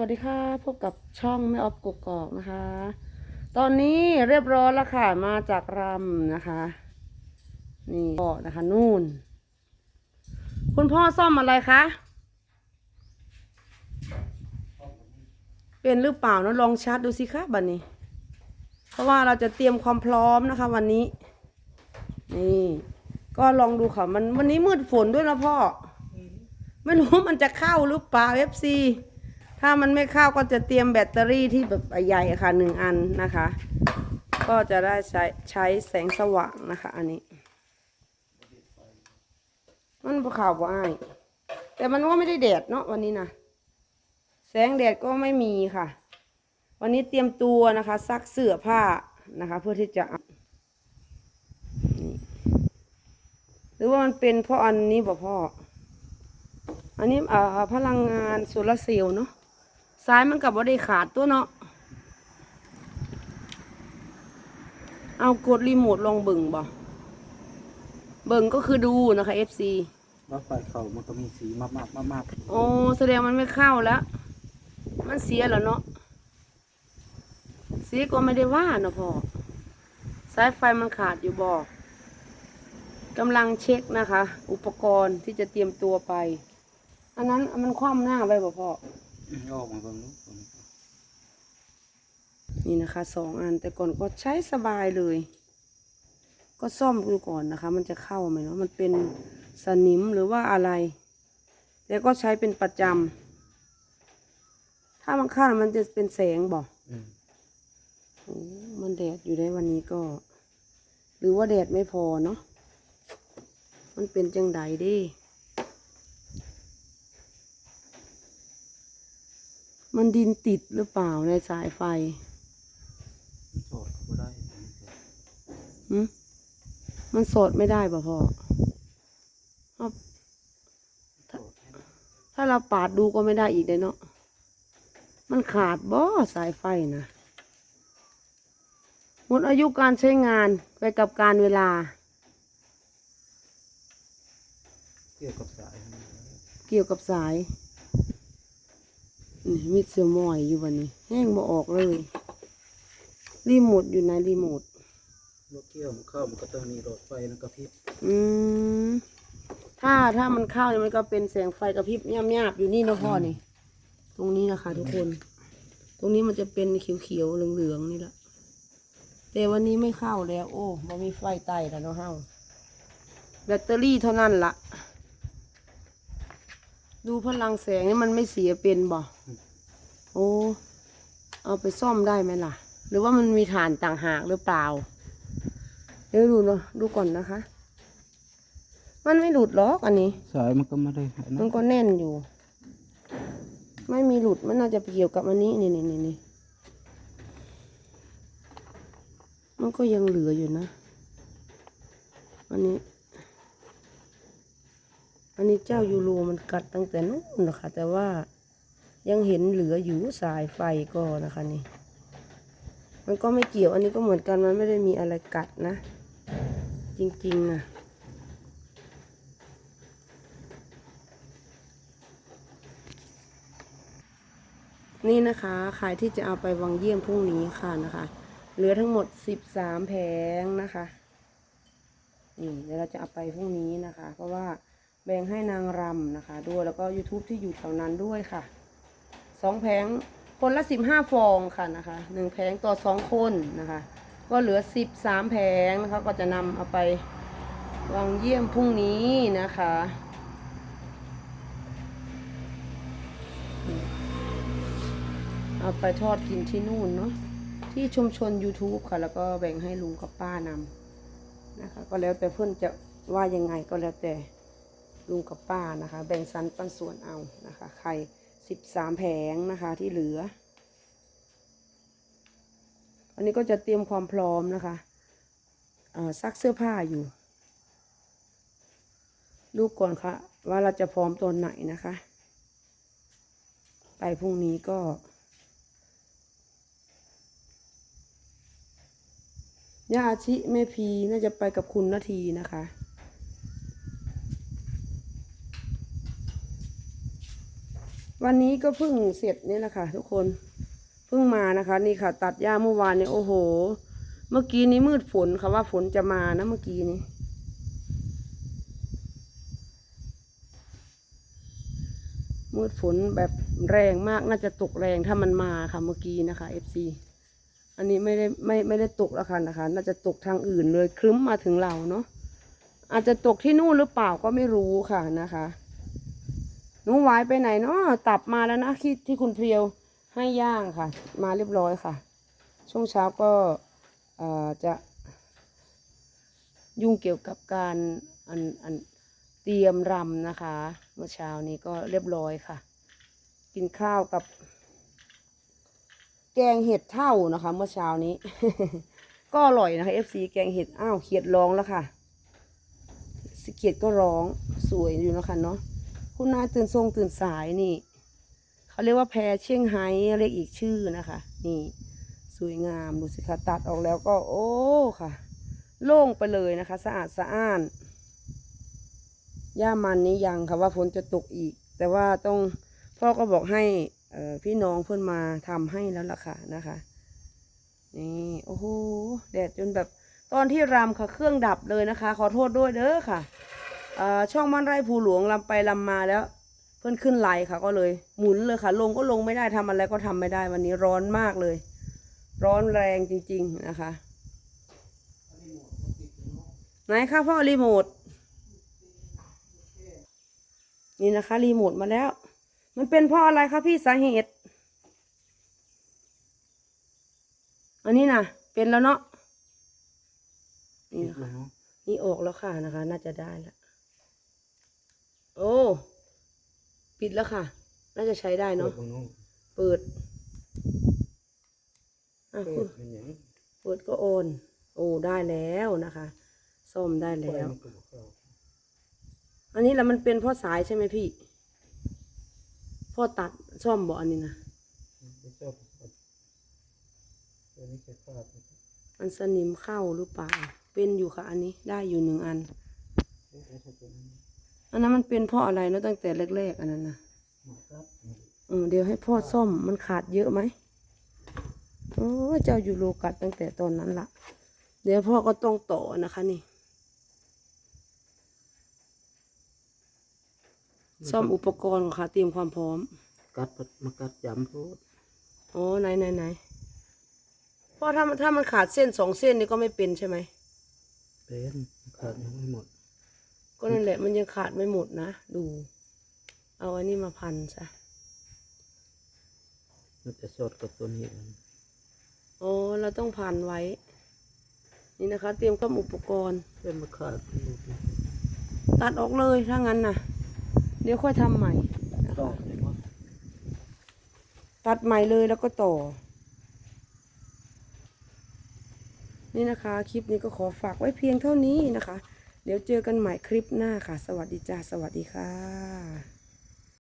วัสดีค่ะพบกับช่องไม่ออฟกุกอกนะคะ ตอนนี้เรียบร้อยแล้วค่ะมาจากรำนะคะ นี่ก็นะคะนู่น คุณพ่อซ่อมอะไรคะเป็นหรือเปล่านะลองชาร์จดูสิคะบัดนนี้ เพราะว่าเราจะเตรียมความพร้อมนะคะ วันนี้ นี่ ก็ลองดูค่ะมันวันนี้มืดฝนด้วยนะพ่อ ไม่รู้มันจะเข้าหรือเปล่า FC ถ้ามันไม่เข้าก็จะเตรียมแบตเตอรี่ที่แบบใหญ่ค่ะหนึ่งอันนะคะ ก็จะได้ใช้ใช้แสงสว่างนะคะ อันนี้ มันบ่ขาวบ่อ้ายแต่มันก็ไม่ได้แดดเนาะวันนี้นะแสงแดดก็ไม่มีค่ะ วันนี้เตรียมตัวนะคะ ซักเสื้อผ้านะคะ เพื่อที่จะหรือว่ามันเป็นเพราะอันนี้บ่พ่ออันนี้เอ่อพลังงานโซลาร์เซลล์เนาะ สายมันกับว่าได้ขาดตัวเนาะ เอากดรีโมทลองเบิ่งบ่เบิ่งก็คือดูนะคะ FC ว่าไฟเขามันก็มีสีมาบมาบมาบมาบโอ้แสดงมันไม่เข้าแล้ว มันเสียแล้วเนาะเสียก็ไม่ได้ว่าเนาะพ่อสายไฟมันขาดอยู่บ่กำลังเช็คนะคะ อุปกรณ์ที่จะเตรียมตัวไป อันนั้นมันคว่ำหน้าไว้บ่พ่อ อืมออกมาตรงนู้นตรงนี้นี่นะคะสองอันแต่ก่อนก็ใช้สบายเลย ก็ซ่อมดูก่อนนะคะ มันจะเข้าไหมเนาะมันเป็นสนิมหรือว่าอะไรแต่ก็ใช้เป็นประจำถ้ามันเข้ามันจะเป็นแสงบอกอืมโอ้มันแดดอยู่ในวันนี้ก็ หรือว่าแดดไม่พอเนาะมันเป็นจังใดเดิ มันดินติดหรือเปล่าในสายไฟมันโสดก็ได้อันนี้ก็หืมมันโสดไม่ได้ป่ะพ่อเอาโสดถ้าเราปาดดูก็ไม่ได้อีกเลยเนาะ มันขาดบ่สายไฟนะหมดอายุการใช้งานไปกับการเวลา เกี่ยวกับสายนี่เกี่ยวกับสาย นี่มีเสือหมอยอยู่วันนี้ แห้งบ่ออกเลย รีโมทอยู่ไหนรีโมทลูกเกี่ยวมันเข้ามันก็ต้องมีหลอดไฟแล้วก็พริบอืมถ้าถ้ามันเข้าเนี่ยมันก็เป็นแสงไฟกระพริบย่ำๆอยู่นี่เนาะพ่อนี่ ตรงนี้นะคะทุกคน ตรงนี้มันจะเป็นเขียวๆเหลืองๆนี่แหละแต่วันนี้ไม่เข้าแล้ว โอ้บ่มีไฟใต้แล้วเนาะเฮาแบตเตอรี่เท่านั้นละ ดูพลังแสงนี่มันไม่เสียเป็นบ่โอ้เอาไปซ่อมได้ไหมล่ะ หรือว่ามันมีฐานต่างหากหรือเปล่า เดี๋ยวดูเนาะดูก่อนนะคะ มันไม่หลุดหรอกอันนี้ สายมันก็ไม่ได้อันมันั้นนก็แน่นอยู่ ไม่มีหลุดมันน่าจะเกี่ยวกับอันนี้นี่นี่นี่นี่มันก็ยังเหลืออยู่นะ อันนี้ อันนี้เจ้ายูโรมันกัดตั้งแต่นู้นนะคะ แต่ว่ายังเห็นเหลืออยู่สายไฟก็นะคะนี่ มันก็ไม่เกี่ยวอันนี้ก็เหมือนกันมันไม่ได้มีอะไรกัดนะ จริงๆนะนี่นะคะขายที่จะเอาไปวังเยี่ยมพรุ่งนี้ค่ะนะคะ เหลือทั้งหมดสิบสามแผงนะคะนี่เดี๋ยวเราจะเอาไปพรุ่งนี้นะคะ เพราะว่า แบ่งให้นางรำนะคะ ด้วยแล้วก็ YouTube ที่อยู่แถวนั้นด้วยค่ะสองแผงคนละสิบห้าฟองค่ะนะคะหนึ่งแผงต่อสองคนนะคะ ก็เหลือสิบสามแผงนะคะก็จะนำเอาไปวังเยี่ยมพรุ่งนี้นะคะเอาไปทอดกินที่นู่นเนาะที่ชุมชน YouTube ค่ะ แล้วก็แบ่งให้ลุงกับป้านำนะคะ ก็แล้วแต่เพื่อนจะว่ายังไงก็แล้วแต่ ลุงกับป้านะคะ แบ่งสรรปันส่วนเอานะคะไข่สิบสามแผงนะคะที่เหลือ อันนี้ก็จะเตรียมความพร้อมนะคะซักเสื้อผ้าอยู่ ดูก่อนค่ะ ว่าเราจะพร้อมตอนไหนนะคะ ไปพรุ่งนี้ก็ ย่าอาชิแม่พีน่าจะไปกับคุณนาทีนะคะ วันนี้ก็เพิ่งเสร็จนี่แหละค่ะทุกคนเพิ่งมานะคะ นี่ค่ะ ตัดหญ้าเมื่อวานเนี่ยโอ้โห เมื่อกี้นี้มืดฝนค่ะว่าฝนจะมานะเมื่อกี้นี้มืดฝนแบบแรงมากน่าจะตกแรงถ้ามันมาค่ะเมื่อกี้นะคะ FC อันนี้ไม่ได้ไม่ไม่ได้ตกแล้วค่ะนะคะ น่าจะตกทางอื่นเลยครึ้มมาถึงเราเนาะอาจจะตกที่นู่นหรือเปล่าก็ไม่รู้ค่ะนะคะ หนูหวายไปไหนเนาะตับมาแล้วนะที่ที่คุณเพรียวให้ย่างค่ะ มาเรียบร้อยค่ะ ช่วงเช้าก็จะยุ่งเกี่ยวกับการอันอันเตรียมรำนะคะ เมื่อเช้านี้ก็เรียบร้อยค่ะ กินข้าวกับ แกงเห็ดเท่านะคะ เมื่อเช้านี้ ก็อร่อยนะคะ FC แกงเห็ดอ้าวเขียดร้องแล้วค่ะสิเขียดก็ร้องสวยอยู่นะคะเนาะ คุณนาตื่นทรงตื่นสายนี่ เขาเรียกว่าแพรเชียงไฮ้เรียกอีกชื่อนะคะ นี่ สวยงามดูสิคะตัดออกแล้วก็ โอ้ค่ะ โล่งไปเลยนะคะ สะอาดสะอ้านหญ้ามันนี้ยังค่ะว่าฝนจะตกอีก แต่ว่าต้องพ่อก็บอกให้พี่น้องเพื่อนมาทำให้แล้วล่ะค่ะนะคะนี่โอ้โหแดดจนแบบตอนที่รำค่ะเครื่องดับเลยนะคะ ขอโทษด้วยเด้อค่ะ ช่องบ้านไร่ภูหลวงลำไปลำมาแล้ว เพื่อนขึ้นไลค่ะ ก็เลยหมุนเลยค่ะ ลงก็ลงไม่ได้ทำอะไรก็ทำไม่ได้ วันนี้ร้อนมากเลย ร้อนแรงจริง ๆนะคะไหนคะพ่อรีโมทนี่นะคะรีโมทมาแล้ว มันเป็นเพราะอะไรคะพี่สาเหตุ อันนี้นะเป็นแล้วเนาะนี่นะคะนี่ออกแล้วค่ะนะคะ น่าจะได้แล้ว โอ้ ปิดแล้วค่ะ น่าจะใช้ได้เปิเนาะดตรงนู้นเปิดอะเปิคุดณเป็นอย่างนี้เปิดก็โอน โอ้ได้แล้วนะคะซ่อมได้ไฟแล้วมันก็บ่เข้าอันนี้แหละมันเป็นเพ่อสายใช่ไหมพี่ พ่อตัดซ่อมบ่อันนี้นะไม่ชอบตัวนี้แค่พลาดนะครับมันสนิมเข้าหรือเปล่า เป็นอยู่ค่ะ อันนี้ได้อยู่หนึ่งอันเอ๊ะเอ๊ะตัวนั้นอันนั้นมันเป็นเพราะอะไรเนาะตั้งแต่แรกๆอันนั้นนะมาครับเออเดี๋ยวให้พ่อซ่อมมันขาดเยอะไหมโอ้เจ้ายูโรกัดตั้งแต่ตอนนั้นละเดี๋ยวพ่อก็ต้องต่อนะคะนี่ ซ่อมอุปกรณ์ค่ะเตรียมความพร้อม กัดมากัดจำโพดอ๋อไหนไหนไหนเพราะถ้ามันถ้ามันขาดเส้นสองเส้นนี่ก็ไม่เป็นใช่ไหมเป็นขาดยังไม่หมด ก็นั่นแหละมันยังขาดไม่หมดนะ ดู เอาอันนี้มาพันซะมันจะสดกับตัวนี้กันอ๋อเราต้องพันไว้ นี่นะคะ เตรียมความอุปกรณ์เป็นมาขาดลูกนี่ตัดออกเลยถ้างั้นนะเดี๋ยวค่อยทำใหม่นะต่อคะเลยว่าตัดใหม่เลยแล้วก็ต่อ นี่นะคะ คลิปนี้ก็ขอฝากไว้เพียงเท่านี้นะคะ เดี๋ยวเจอกันใหม่คลิปหน้าค่ะ สวัสดีจ้า สวัสดีค่ะ